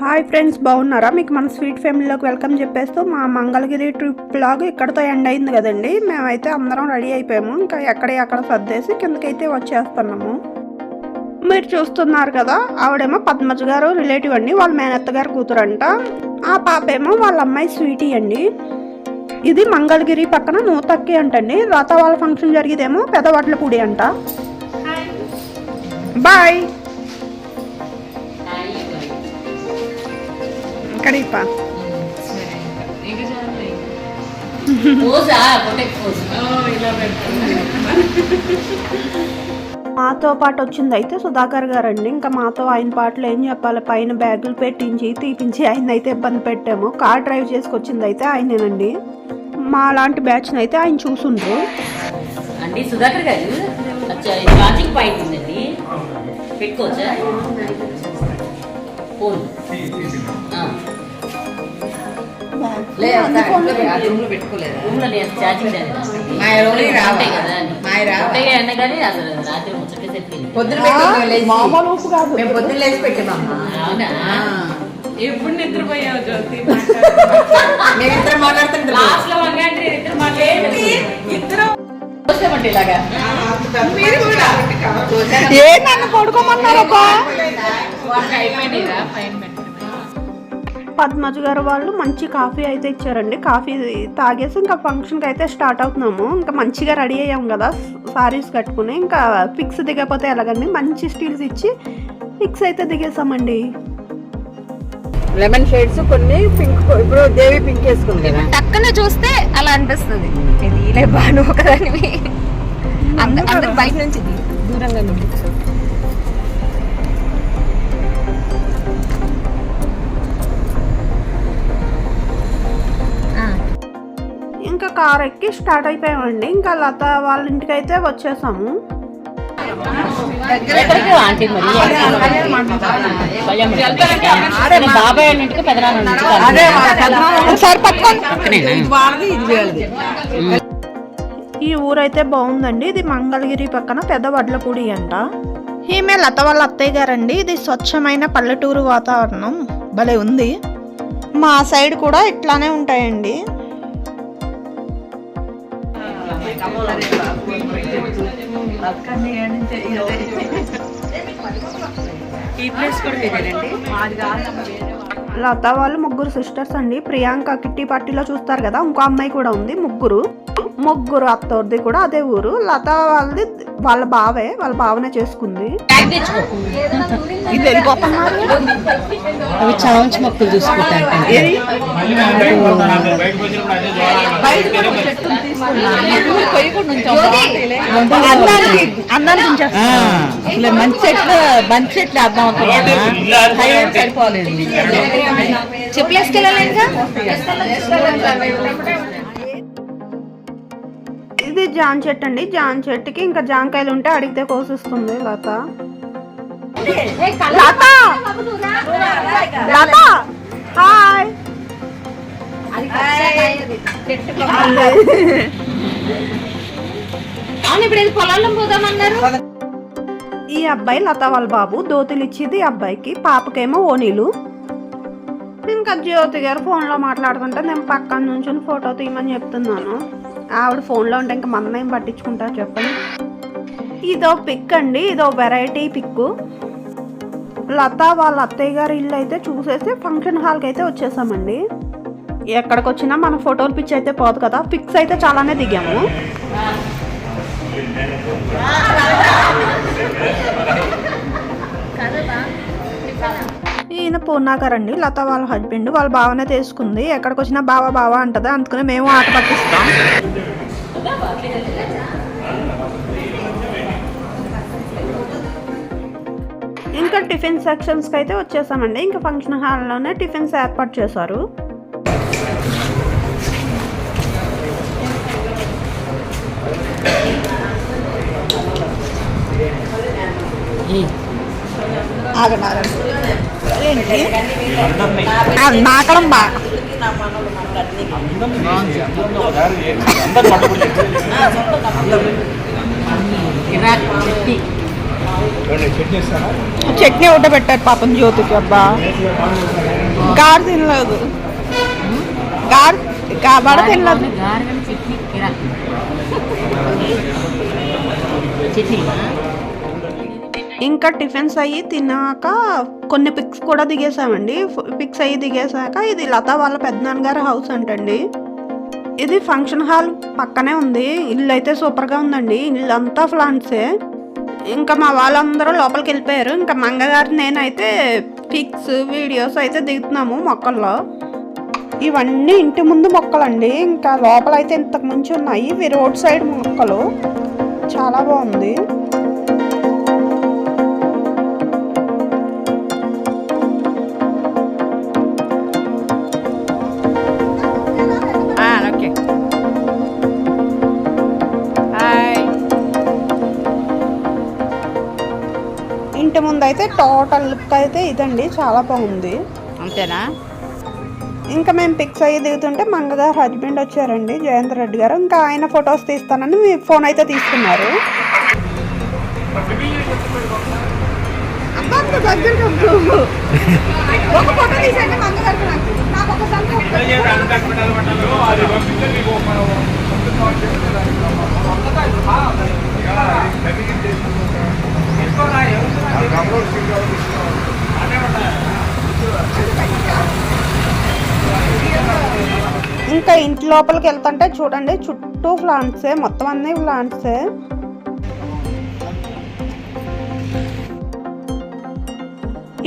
Hi friends బాగున్నారా? మీకు మన స్వీట్ ఫ్యామిలీలోకి వెల్కమ్ చెప్పేస్తూ మా మంగళగిరి ట్రిప్ లాగా ఇక్కడతో ఎండ్ అయింది కదండి. మేమైతే అందరం రెడీ అయిపోయాము. ఇంకా ఎక్కడ ఎక్కడ సర్దేసి కిందకైతే వచ్చేస్తున్నాము. మీరు చూస్తున్నారు కదా ఆవిడేమో పద్మజ గారు రిలేటివ్ అండి. వాళ్ళ మేనత్త గారు కూతురంట. ఆ పాప ఏమో వాళ్ళ అమ్మాయి స్వీటీ అండి. ఇది మంగళగిరి పక్కన నూతక్కి అంటండి. రథ వాళ్ళ ఫంక్షన్ జరిగేదేమో పెదవడ్లపూడి అంట. బాయ్ మాతో పాటు వచ్చింది అయితే సుధాకర్ గారు అండి ఇంకా మాతో ఆయన పాటలు ఏం చెప్పాలి? పైన బ్యాగులు పెట్టించి తీపించి ఆయన అయితే ఇబ్బంది పెట్టాము. కార్ డ్రైవ్ చేసుకొచ్చింది అయితే ఆయనేనండి. మా లాంటి బ్యాచ్ని అయితే ఆయన చూసుండ్రు. అండి సుధాకర్ గారు పాయింట్ ఉందండి. పెట్టుకోవచ్చా? ఫోన్. మామూలు ఊపు కాదు. మేము పొద్దున లేచి పెట్టామమ్మా అవునా? ఎప్పుడు నిద్రపోయావు జ్యోతి? మాట్లాడుతుంటాం లాస్ట్లో వంగండి ఇద్దరు మాట్లాడి ఇద్దరు? చూసామంటే ఇలాగా? మీరు కూడా? ఏ నన్ను పెట్టండి పద్మజ గారు వాళ్ళు మంచి కాఫీ అయితే ఇచ్చారండి. కాఫీ తాగేసి ఇంకా ఫంక్షన్కి అయితే స్టార్ట్ అవుతున్నాము. ఇంకా మంచిగా రెడీ అయ్యాం కదా. సారీస్ కట్టుకుని ఇంకా ఫిక్స్ దిగకపోతే ఎలాగండి? మంచి స్టీల్స్ ఇచ్చి ఫిక్స్ అయితే దిగేసామండి. లెమన్ షేడ్స్ కొన్ని పింక్ ఇప్పుడు దేవి పింక్ వేసుకుంది కదా. టక్కున చూస్తే అలా అనిపిస్తుంది. ఇది ఇలా బాను ఒకదానివి. అందరు బయట నుంచి దూరంగా నుండి ఇంకా కార్ ఎక్కి స్టార్ట్ అయిపోయామండి. ఇంకా లత వాళ్ళ ఇంటికి అయితే వచ్చేసాము బాబాయ్ పెదనాన్న ఈ ఊరైతే బాగుందండి. ఇది మంగళగిరి పక్కన పెద్ద వడ్లపూడి అంట. ఈమె లత వాళ్ళ అత్తయ్య గారండి. ఇది స్వచ్ఛమైన పల్లెటూరు వాతావరణం. భలే ఉంది. మా సైడ్ కూడా ఇట్లానే ఉంటాయండి. ఈ ప్లేస్ కూడా ఇదేనండి మాది కాదు లత వాళ్ళు ముగ్గురు సిస్టర్స్ అండి. ప్రియాంక కిట్టి పార్టీలో చూస్తారు కదా. ఇంకో అమ్మాయి కూడా ఉంది ముగ్గురు. ముగ్గురు అత్తోర్ది కూడా అదే ఊరు. లత వాళ్ళది వాళ్ళ బావే వాళ్ళ బావనే చేసుకుంది. మొక్కలు చూసుకుంటాను మంచి చెట్లు మంచి చెట్లు వేద్దాం అనుకున్నాను సరిపోలేదు. చెప్పులు వేసుకెళ్ళాలిగా ఇది జాన్ చెట్టు అండి. జాన్ చెట్టుకి ఇంకా జాంకాయలు ఉంటే అడిగితే కోసిస్తుంది లత. లత! హాయ్! ఈ అబ్బాయి లత వాళ్ళ బాబు. దోతులు ఇచ్చేది ఈ అబ్బాయికి. పాపకేమో ఓనీలు ఇంకా జ్యోతి గారు ఫోన్లో మాట్లాడుతుంటే నేను పక్కన నుంచి ఫోటో తీయమని చెప్తున్నాను. ఆవిడ ఫోన్లో ఉంటే ఇంకా మనం ఏం పట్టించుకుంటారు చెప్పండి. ఇదో పిక్ అండి ఇదో వెరైటీ పిక్ లత వాళ్ళ అత్తయ్య గారి ఇల్లు అయితే చూసేసి ఫంక్షన్ హాల్కి అయితే వచ్చేసామండి. ఎక్కడికి వచ్చినా మన ఫోటోలు పిచ్ అయితే పోదు కదా. పిక్స్ అయితే చాలానే దిగాము. ఈయన పూర్ణాకర్ అండి లత వాళ్ళ హస్బెండ్ వాళ్ళ బావనే తీసుకుంది ఎక్కడికి వచ్చినా బావ బావ అంటది. అందుకనే మేము ఆట పట్టిస్తాం. ఇంకా టిఫిన్ సెక్షన్స్కి అయితే వచ్చేసామండి. ఇంకా ఫంక్షన్ హాల్లోనే టిఫిన్స్ ఏర్పాటు చేశారు. నాకడం బా ఇరాక్ చిట్టి చట్నీ ఒకటే పెట్టారు పాపం జ్యోతికి అబ్బా. గారు తినలేదు. గారు వడ తినలేదు. చట్నీ ఇంకా టిఫిన్స్ అయ్యి తిన్నాక కొన్ని పిక్స్ కూడా దిగేసామండి పిక్స్ అయ్యి దిగేసాక ఇది లతా వాళ్ళ పెద్దనాన్నగారి హౌస్ అంటండి. ఇది ఫంక్షన్ హాల్ పక్కనే ఉంది. ఇల్లు అయితే సూపర్గా ఉందండి. ఇల్లు అంతా ప్లాంట్సే ఇంకా మా వాళ్ళందరూ లోపలికి వెళ్ళిపోయారు. ఇంకా మంగగారు నేనైతే పిక్స్ వీడియోస్ అయితే దిగుతున్నాము మొక్కల్లో. ఇవన్నీ ఇంటి ముందు మొక్కలండి. ఇంకా లోపల అయితే ఇంతకు ముంచి ఉన్నాయి ఇవి రోడ్ సైడ్ మొక్కలు. చాలా బాగుంది. ముందు అయితే టోటల్ లుక్ అయితే ఇదండి చాలా బాగుంది. అంతేనా? ఇంకా మేము పిక్స్ అయ్యి దిగుతుంటే మంగగారు హస్బెండ్ వచ్చారండి జయంత్ రెడ్డి గారు. ఇంకా ఆయన ఫొటోస్ తీస్తానని మీ ఫోన్ అయితే తీసుకున్నారు. ఇంకా ఇంటి లోపలికి వెళ్తుంటే చూడండి చుట్టూ ప్లాంట్సే మొత్తం అన్ని ప్లాంట్సే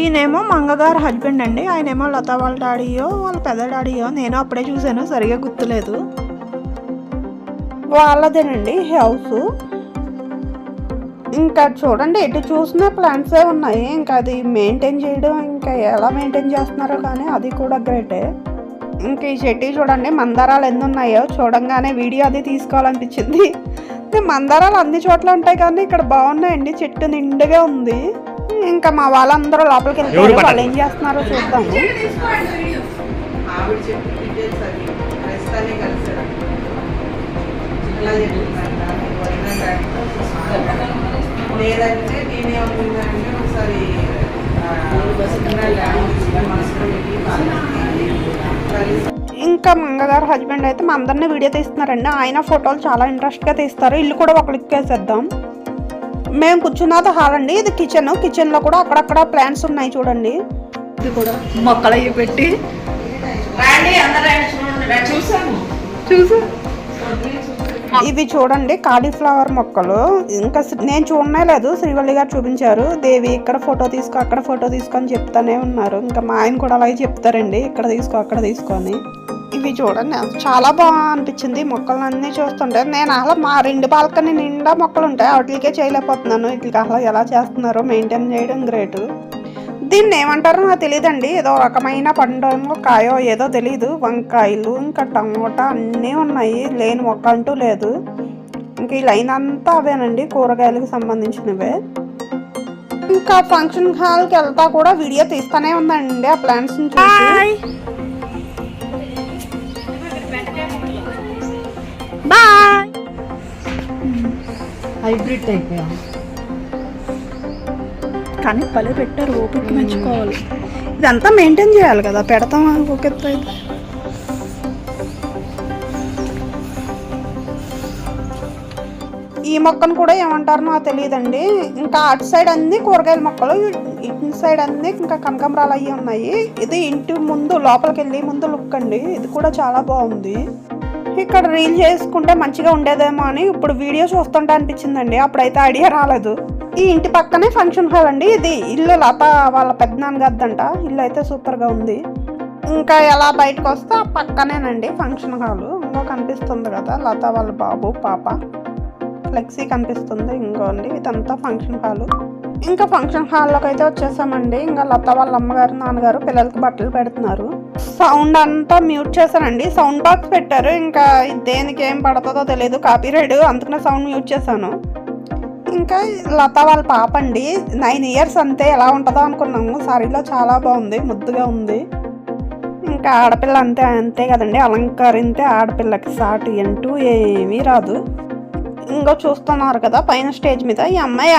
ఈయనేమో మంగగారు హస్బెండ్ అండి. ఆయనేమో లత వాళ్ళ డాడీయో వాళ్ళ పెద్ద డాడీయో నేను అప్పుడే చూశాను సరిగా గుర్తులేదు. వాళ్ళదేనండి హౌస్ ఇంకా చూడండి ఎటు చూసినా ప్లాంట్సే ఉన్నాయి. ఇంకా అది మెయింటైన్ చేయడం ఇంకా ఎలా మెయింటైన్ చేస్తున్నారో కానీ అది కూడా గ్రేటే ఇంక ఈ చెట్టు చూడండి మందారాలు ఎన్ని ఉన్నాయో చూడంగానే వీడియో అది తీసుకోవాలనిపించింది. మందారాలు అన్ని చోట్ల ఉంటాయి కానీ ఇక్కడ బాగున్నాయండి చెట్టు నిండుగా ఉంది. ఇంకా మా వాళ్ళందరూ లోపలికి వెళ్తారు వాళ్ళు ఏం చేస్తున్నారో చూద్దాము. ఆవిడ చెప్పి డీటెయిల్స్ ఇంకా మంగగారు హస్బెండ్ అయితే మా అందరినీ వీడియో తీస్తున్నారండి. ఆయన ఫోటోలు చాలా ఇంట్రెస్ట్గా తీస్తారు. ఇల్లు కూడా ఒక క్లిక్ వేసేద్దాం. మేము కూర్చున్నది హాల్ అండి. ఇది కిచెన్ కిచెన్లో కూడా అక్కడక్కడ ప్లాంట్స్ ఉన్నాయి చూడండి. ఇది కూడా మొక్కలు అయ్యి పెట్టి. చూసా? ఇవి చూడండి కాలీఫ్లవర్ మొక్కలు. ఇంకా నేను చూడనే లేదు. శ్రీవల్లి గారు చూపించారు. దేవి ఇక్కడ ఫోటో తీసుకో అక్కడ ఫోటో తీసుకో అని చెప్తానే ఉన్నారు. ఇంకా మా ఆయన కూడా అలాగే చెప్తారండి. ఇక్కడ తీసుకో అక్కడ తీసుకొని ఇవి చూడండి చాలా బాగా అనిపించింది మొక్కలన్నీ చూస్తుంటే నేను అసలు మా రెండు బాల్కనీ నిండా మొక్కలు ఉంటాయి. వాటికే చేయలేకపోతున్నాను. వీటికి అసలు ఎలా చేస్తున్నారో మెయింటైన్ చేయడం గ్రేట్. దీన్ని ఏమంటారో నాకు తెలియదండి ఏదో రకమైన పండు కాయో ఏదో తెలియదు వంకాయలు ఇంకా టమోటా అన్నీ ఉన్నాయి. లేని మొక్క అంటూ లేదు. ఇంకా ఈ లైన్ అంతా అవేనండి. కూరగాయలకు సంబంధించినవే. ఇంకా ఫంక్షన్ హాల్కి వెళ్తా కూడా వీడియో తీస్తానే ఉందండి. ఆ ప్లాంట్స్ చూసి. బాయ్. హైబ్రిడ్ టైప్ కానీ పలు పెట్టారు ఓపిక మెచ్చుకోవాలి. ఇదంతా మెయింటైన్ చేయాలి కదా పెడతాం అయితే ఈ మొక్కను కూడా ఏమంటారో నాకు తెలియదండి. ఇంకా అటు సైడ్ అన్ని కూరగాయల మొక్కలు ఇటు సైడ్ అన్ని ఇంకా కనకాంబరాలు అయ్యి ఉన్నాయి. ఇది ఇంటి ముందు లోపలికి వెళ్ళి ముందు లుక్ అండి. ఇది కూడా చాలా బాగుంది. ఇక్కడ రీల్ చేసుకుంటే మంచిగా ఉండేదేమో అని ఇప్పుడు వీడియో చూస్తుంటే అనిపించిందండి. అప్పుడైతే ఐడియా రాలేదు. ఈ ఇంటి పక్కనే ఫంక్షన్ హాల్ అండి. ఇది ఇల్లు లత వాళ్ళ పెద్దనాన్న గద్దంట ఇల్లు అయితే సూపర్గా ఉంది. ఇంకా ఎలా బయటకు వస్తే ఆ పక్కనేనండి ఫంక్షన్ హాల్. ఇంకో కనిపిస్తుంది కదా లత వాళ్ళ బాబు పాప. ఫ్లెక్సీ కనిపిస్తుంది. ఇంకోండి ఇదంతా ఫంక్షన్ హాల్. ఇంకా ఫంక్షన్ హాల్లోకి అయితే వచ్చేసామండి. ఇంకా లత వాళ్ళ అమ్మగారు నాన్నగారు పిల్లలకి బట్టలు పెడుతున్నారు. సౌండ్ అంతా మ్యూట్ చేశానండి. సౌండ్ బాక్స్ పెట్టారు. ఇంకా దేనికి ఏం పడుతుందో తెలియదు కాపీ రైడ్ అందుకనే సౌండ్ మ్యూట్ చేశాను. ఇంకా లత వాళ్ళ పాప అండి. నైన్ ఇయర్స్ అంతే ఎలా ఉంటుందో అనుకున్నాము. సారీలో చాలా బాగుంది. ముద్దుగా ఉంది. ఇంకా ఆడపిల్ల అంతే అంతే కదండి. అలంకరింతే ఆడపిల్లకి సాటి అంటూ ఏమీ రాదు. ఇంకో చూస్తున్నారు కదా పైన స్టేజ్ మీద ఈ అమ్మాయి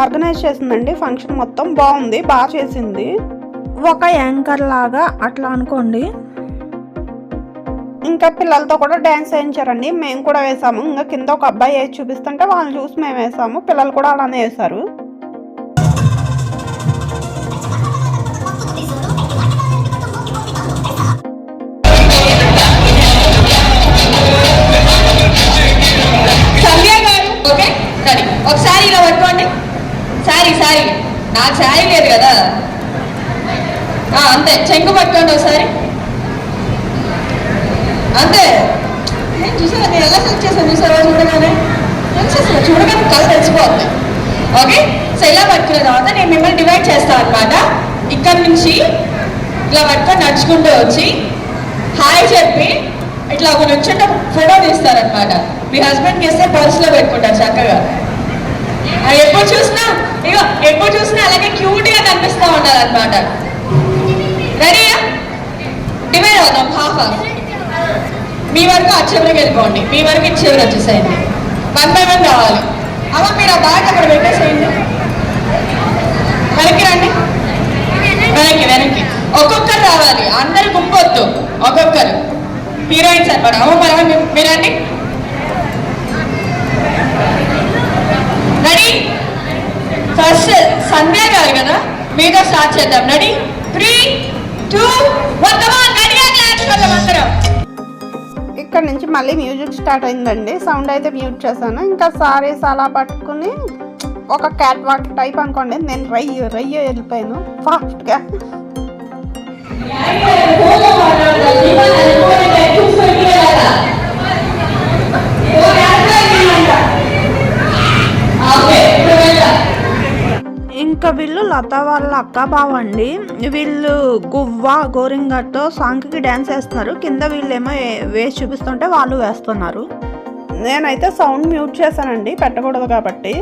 ఆర్గనైజ్ చేసిందండి. ఫంక్షన్ మొత్తం బాగుంది బాగా చేసింది. ఒక యాంకర్ లాగా అట్లా అనుకోండి. ఇంకా పిల్లలతో కూడా డ్యాన్స్ వేయించారండి. మేము కూడా వేసాము. ఇంకా కింద ఒక అబ్బాయి వేసి చూపిస్తుంటే వాళ్ళని చూసి మేము వేసాము. పిల్లలు కూడా అలానే వేశారు. ఆ ఛాయ్ లేదు కదా. అంతే. చెంగు పట్టుకోండి ఒకసారి. అంతే. నేను చూసాను నేను ఎలా సెలెక్ట్ చేశాను చూసావా? చూడగానే. చూసేసాను చూడగానే కళ తెలిసిపోతుంది ఓకే? సో ఇలా పట్టుకున్న తర్వాత నేను మిమ్మల్ని డివైడ్ చేస్తాను అనమాట ఇక్కడ నుంచి ఇట్లా పట్టుకొని నడుచుకుంటూ వచ్చి హాయ్ చెప్పి ఇట్లా ఒక నుంచుంటే ఫోటో తీస్తారనమాట మీ హస్బెండ్కి వేస్తే పర్సులో పెట్టుకుంటారు చక్కగా. ఎప్పుడు చూసినా? ఇగో ఎప్పుడు చూసినా అలాగే క్యూట్గా కనిపిస్తూ ఉండాలి అనమాట రెడీయా డివైడ్ అవుదాం హాఫ్ హాఫ్ మీ వరకు ఆ చివరికి వెళ్ళిపోండి. మీ వరకు ఇటు చివరి వచ్చేసేయండి. వన్ బై వన్ రావాలి. అమ్మ మీరు ఆ బ్యాగ్ అక్కడ పెట్టేసేయండి. వెనక్కి రండి. వెనక్కి వెనక్కి. ఒక్కొక్కరు రావాలి. అందరు గుంపొద్దు. ఒక్కొక్కరు. హీరోయిన్స్ అనమాట అమ్మ మరి మీ- రెడీ ఫస్ట్ సంధ్య గారు కదా? మీతో స్టార్ట్ చేద్దాం. రెడీ త్రీ టూ వన్ ఇక్కడ నుంచి మళ్ళీ మ్యూజిక్ స్టార్ట్ అయిందండి. సౌండ్ అయితే మ్యూట్ చేశాను. ఇంకా సారీస్ అలా పట్టుకుని ఒక క్యాట్ వాక్ టైప్ అనుకోండి. నేను రయ్య రయ్య వెళ్ళిపోయాను. ఫాస్ట్గా ఇంకా వీళ్ళు లత వాళ్ళ అక్క బావ అండి వీళ్ళు గువ్వ గోరింగతో సాంగ్కి డ్యాన్స్ వేస్తున్నారు కింద వీళ్ళేమో ఏమో వేసి చూపిస్తుంటే వాళ్ళు వేస్తున్నారు. నేనైతే సౌండ్ మ్యూట్ చేశానండి పెట్టకూడదు కాబట్టి.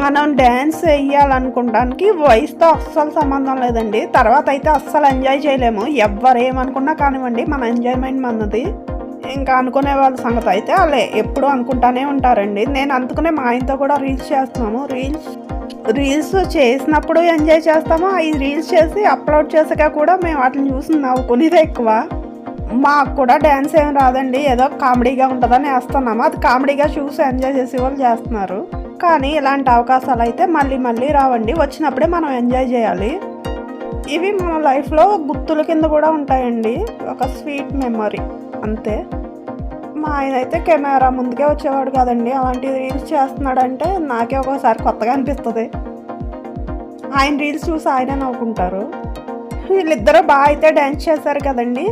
మనం డ్యాన్స్ వేయాలనుకోవడానికి వయసుతో అస్సలు సంబంధం లేదండి. తర్వాత అయితే అస్సలు ఎంజాయ్ చేయలేము. ఎవ్వరు ఏమనుకున్నా కానివ్వండి మన ఎంజాయ్మెంట్ మనది. ఇంకా అనుకునే వాళ్ళ సంగతి అయితే వాళ్ళే. ఎప్పుడు అనుకుంటానే ఉంటారండి. నేను అందుకునే మా ఆయనతో కూడా రీల్స్ చేస్తున్నాము. రీల్స్ రీల్స్ చేసినప్పుడు ఎంజాయ్ చేస్తాము. ఈ రీల్స్ చేసి అప్లోడ్ చేసాక కూడా మేము వాటిని చూసి నవ్వుకునేదే ఎక్కువ. మాకు కూడా డ్యాన్స్ ఏం రాదండి. ఏదో కామెడీగా ఉంటుందని వేస్తున్నాము. అది కామెడీగా చూసి ఎంజాయ్ చేసే వాళ్ళు చేస్తున్నారు. కానీ ఇలాంటి అవకాశాలు అయితే మళ్ళీ మళ్ళీ రావండి. వచ్చినప్పుడే మనం ఎంజాయ్ చేయాలి. ఇవి మన లైఫ్లో గుర్తుల కింద కూడా ఉంటాయండి. ఒక స్వీట్ మెమరీ. అంతే. మా ఆయన అయితే కెమెరా ముందుకే వచ్చేవాడు కదండి. అలాంటి రీల్స్ చేస్తున్నాడంటే నాకే ఒక్కోసారి కొత్తగా అనిపిస్తుంది. ఆయన రీల్స్ చూసి ఆయన నవ్వుకుంటారు. వీళ్ళిద్దరూ బాగా అయితే డ్యాన్స్ చేశారు కదండి.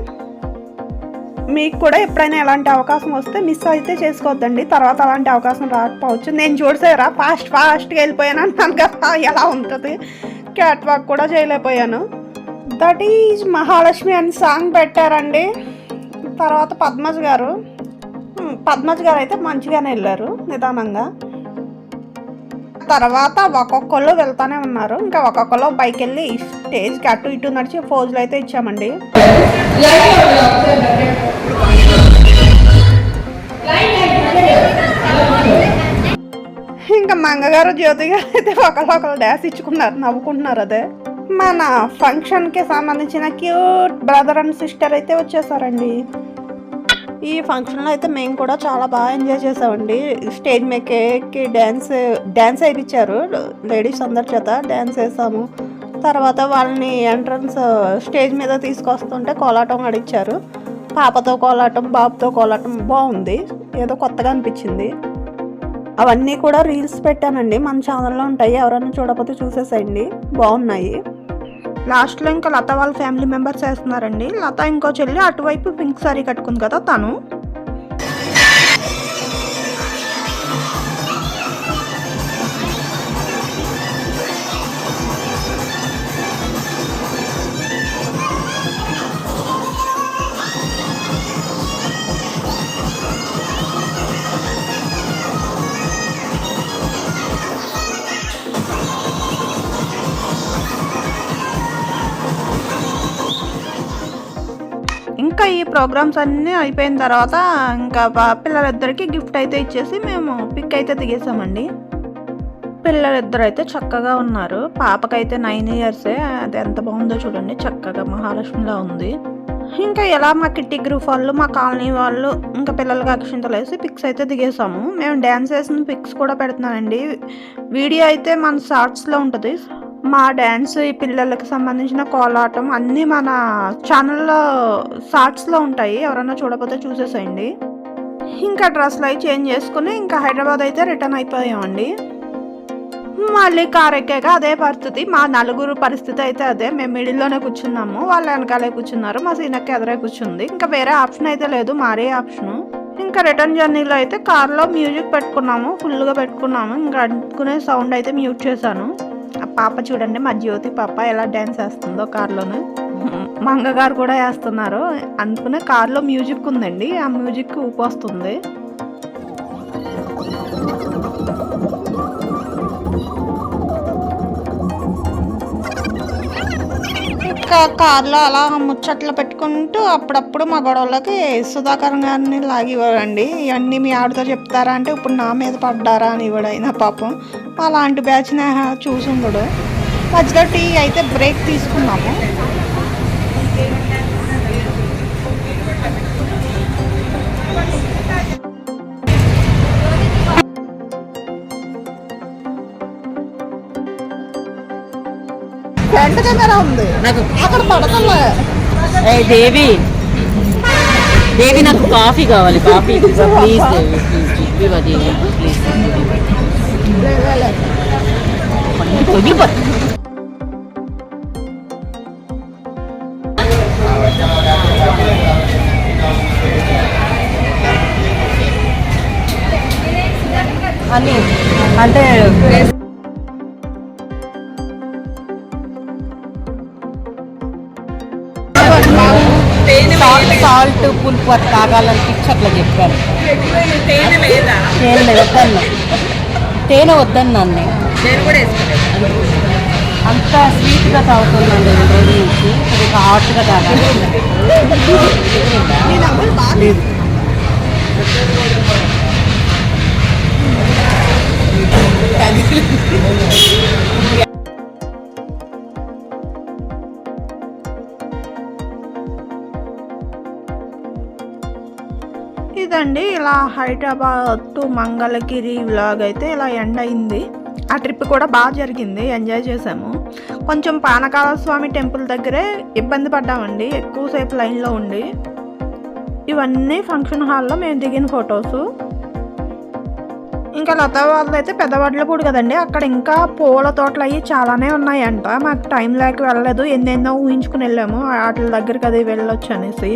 మీకు కూడా ఎప్పుడైనా ఎలాంటి అవకాశం వస్తే మిస్ అయితే చేసుకోవద్దండి. తర్వాత అలాంటి అవకాశం రాకపోవచ్చు. నేను చూసారా? ఫాస్ట్ ఫాస్ట్గా వెళ్ళిపోయాను అంటాను కదా ఎలా ఉంటుంది? క్యాట్ వాక్ కూడా చేయలేకపోయాను. దట్ ఈజ్ మహాలక్ష్మి అని సాంగ్ పెట్టారండి. తర్వాత పద్మజ్ గారు పద్మజ్ గారు అయితే మంచిగానే వెళ్ళారు నిదానంగా. తర్వాత ఒక్కొక్కళ్ళు వెళ్తానే ఉన్నారు. ఇంకా ఒక్కొక్కళ్ళు పైకి వెళ్ళి స్టేజ్కి అటు ఇటు నడిచి ఫోజులు అయితే ఇచ్చామండి. ఇంకా మంగగారు జ్యోతి గారు అయితే ఒకళ్ళు ఒకళ్ళు డ్యాన్స్ ఇచ్చుకున్నారు నవ్వుకుంటున్నారు అదే. మన ఫంక్షన్కి సంబంధించిన క్యూట్ బ్రదర్ అండ్ సిస్టర్ అయితే వచ్చేసారండి. ఈ ఫంక్షన్లో అయితే మేము కూడా చాలా బాగా ఎంజాయ్ చేసామండి. స్టేజ్ మేకేకి డ్యాన్స్ డ్యాన్స్ వేయించారు. లేడీస్ అందరి చేత డ్యాన్స్ వేసాము. తర్వాత వాళ్ళని ఎంట్రన్స్ స్టేజ్ మీద తీసుకొస్తుంటే కోలాటం ఆడిచ్చారు. పాపతో కోలాటం బాబుతో కోలాటం బాగుంది. ఏదో కొత్తగా అనిపించింది. అవన్నీ కూడా రీల్స్ పెట్టానండి. మన ఛానల్లో ఉంటాయి. ఎవరైనా చూడకపోతే చూసేసేయండి. బాగున్నాయి. లాస్ట్లో ఇంకా లత వాళ్ళ ఫ్యామిలీ మెంబర్స్ వేస్తున్నారండి. లత ఇంకో చెల్లి అటువైపు పింక్ సారీ కట్టుకుంది కదా తను. ప్రోగ్రామ్స్ అన్నీ అయిపోయిన తర్వాత ఇంకా పిల్లలిద్దరికి గిఫ్ట్ అయితే ఇచ్చేసి మేము పిక్ అయితే దిగేసామండి. పిల్లలిద్దరు అయితే చక్కగా ఉన్నారు. పాపకైతే నైన్ ఇయర్సే. అది ఎంత బాగుందో చూడండి. చక్కగా మహాలక్ష్మిలా ఉంది. ఇంకా ఎలా మా కిట్టి గ్రూప్ వాళ్ళు మా కాలనీ వాళ్ళు ఇంకా పిల్లలకి అక్షింతలు వేసి పిక్స్ అయితే దిగేసాము. మేము డ్యాన్స్ వేసిన పిక్స్ కూడా పెడుతున్నానండి. వీడియో అయితే మన షార్ట్స్లో ఉంటుంది. మా డ్యాన్స్ ఈ పిల్లలకి సంబంధించిన కోలాటం అన్నీ మన ఛానల్లో షార్ట్స్లో ఉంటాయి. ఎవరైనా చూడకపోతే చూసేసేయండి. ఇంకా డ్రెస్లు అవి చేంజ్ చేసుకుని ఇంకా హైదరాబాద్ అయితే రిటర్న్ అయిపోయామండి. మళ్ళీ కార్ ఎక్కాక అదే పరిస్థితి. మా నలుగురు పరిస్థితి అయితే అదే. మేము మిడిల్లోనే కూర్చున్నాము. వాళ్ళ వెనకాలే కూర్చున్నారు. మా సీనక్కి ఎదురే కూర్చుంది. ఇంకా వేరే ఆప్షన్ అయితే లేదు. మారే ఆప్షన్ ఇంకా రిటర్న్ జర్నీలో అయితే కార్లో మ్యూజిక్ పెట్టుకున్నాము. ఫుల్గా పెట్టుకున్నాము. ఇంకా అనుకునే సౌండ్ అయితే మ్యూట్ చేశాను. ఆ పాప చూడండి మా జ్యోతి పాప ఎలా డ్యాన్స్ వేస్తుందో కార్లోనే. మా అంగగారు కూడా వేస్తున్నారు. అందుకునే కార్లో మ్యూజిక్ ఉందండి. ఆ మ్యూజిక్ ఊపొస్తుంది. ఇంకా కార్లో అలా ముచ్చట్లు పెట్టుకుంటూ అప్పుడప్పుడు మా గొడవలకి సుధాకర్ గారిని లాగివ్వడండి ఇవన్నీ మీ ఆవిడతో చెప్తారా అంటే ఇప్పుడు నా మీద పడ్డారా? అని ఇవ్వడైనా పాపం. అలాంటి బ్యాచ్ చూసుండడు. మధ్యలో టీ అయితే బ్రేక్ తీసుకున్నాము. ఫ్రంట్ కెమెరా ఉంది. అక్కడ పడతలే. ఏ దేవి. దేవి నాకు కాఫీ కావాలి. Coffee please Devi. Please Devi please వదిలిపోతుంది అని అంటే సాల్ట్ సాల్ట్ పులుపు అది తాగాలనిపించి అట్లా చెప్పాను తేనె వద్దన్నా తేనె వద్దన్నాను నేను. నేను కూడా వేసుకోలేదు అంత స్వీట్గా తాగుతున్నాను రెండు రోజుల నుంచి. ఇక హాట్గా తాగాలి. ఇదండి ఇలా హైదరాబాద్ టు మంగళగిరి వ్లాగ్ అయితే ఇలా ఎండ్ అయింది. ఆ ట్రిప్ కూడా బాగా జరిగింది. ఎంజాయ్ చేసాము కొంచెం పానకాల స్వామి టెంపుల్ దగ్గరే ఇబ్బంది పడ్డామండి. ఎక్కువసేపు లైన్లో ఉండి. ఇవన్నీ ఫంక్షన్ హాల్లో మేము దిగిన ఫొటోస్. ఇంకా లత వాళ్ళు అయితే పెద్దవడ్లపూడి కదండి. అక్కడ ఇంకా పూల తోటలు అవి చాలానే ఉన్నాయంట. మాకు టైం లేక వెళ్ళలేదు. ఎన్నెన్నో ఊహించుకుని వెళ్ళాము. వాటి దగ్గరికి అది వెళ్ళొచ్చు అనేసి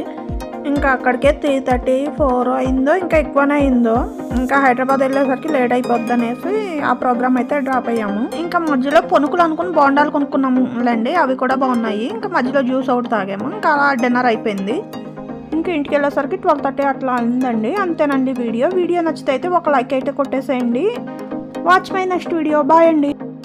ఇంకా అక్కడికే త్రీ థర్టీ ఫోర్ అయిందో ఇంకా ఎక్కువనే అయిందో ఇంకా హైదరాబాద్ వెళ్ళేసరికి లేట్ అయిపోద్ది అనేసి ఆ ప్రోగ్రామ్ అయితే డ్రాప్ అయ్యాము. ఇంకా మధ్యలో పొనుకులు అనుకుని బోండాలు కొనుక్కున్నాములేండి అవి కూడా బాగున్నాయి. ఇంకా మధ్యలో జ్యూస్ ఒకటి తాగాము ఇంకా అలా డిన్నర్ అయిపోయింది. ఇంకా ఇంటికి వెళ్ళేసరికి ట్వెల్వ్ థర్టీ అట్లా అయిందండి. అంతేనండి వీడియో. వీడియో నచ్చితే అయితే ఒక లైక్ అయితే కొట్టేసేయండి. Watch my next video bye అండి.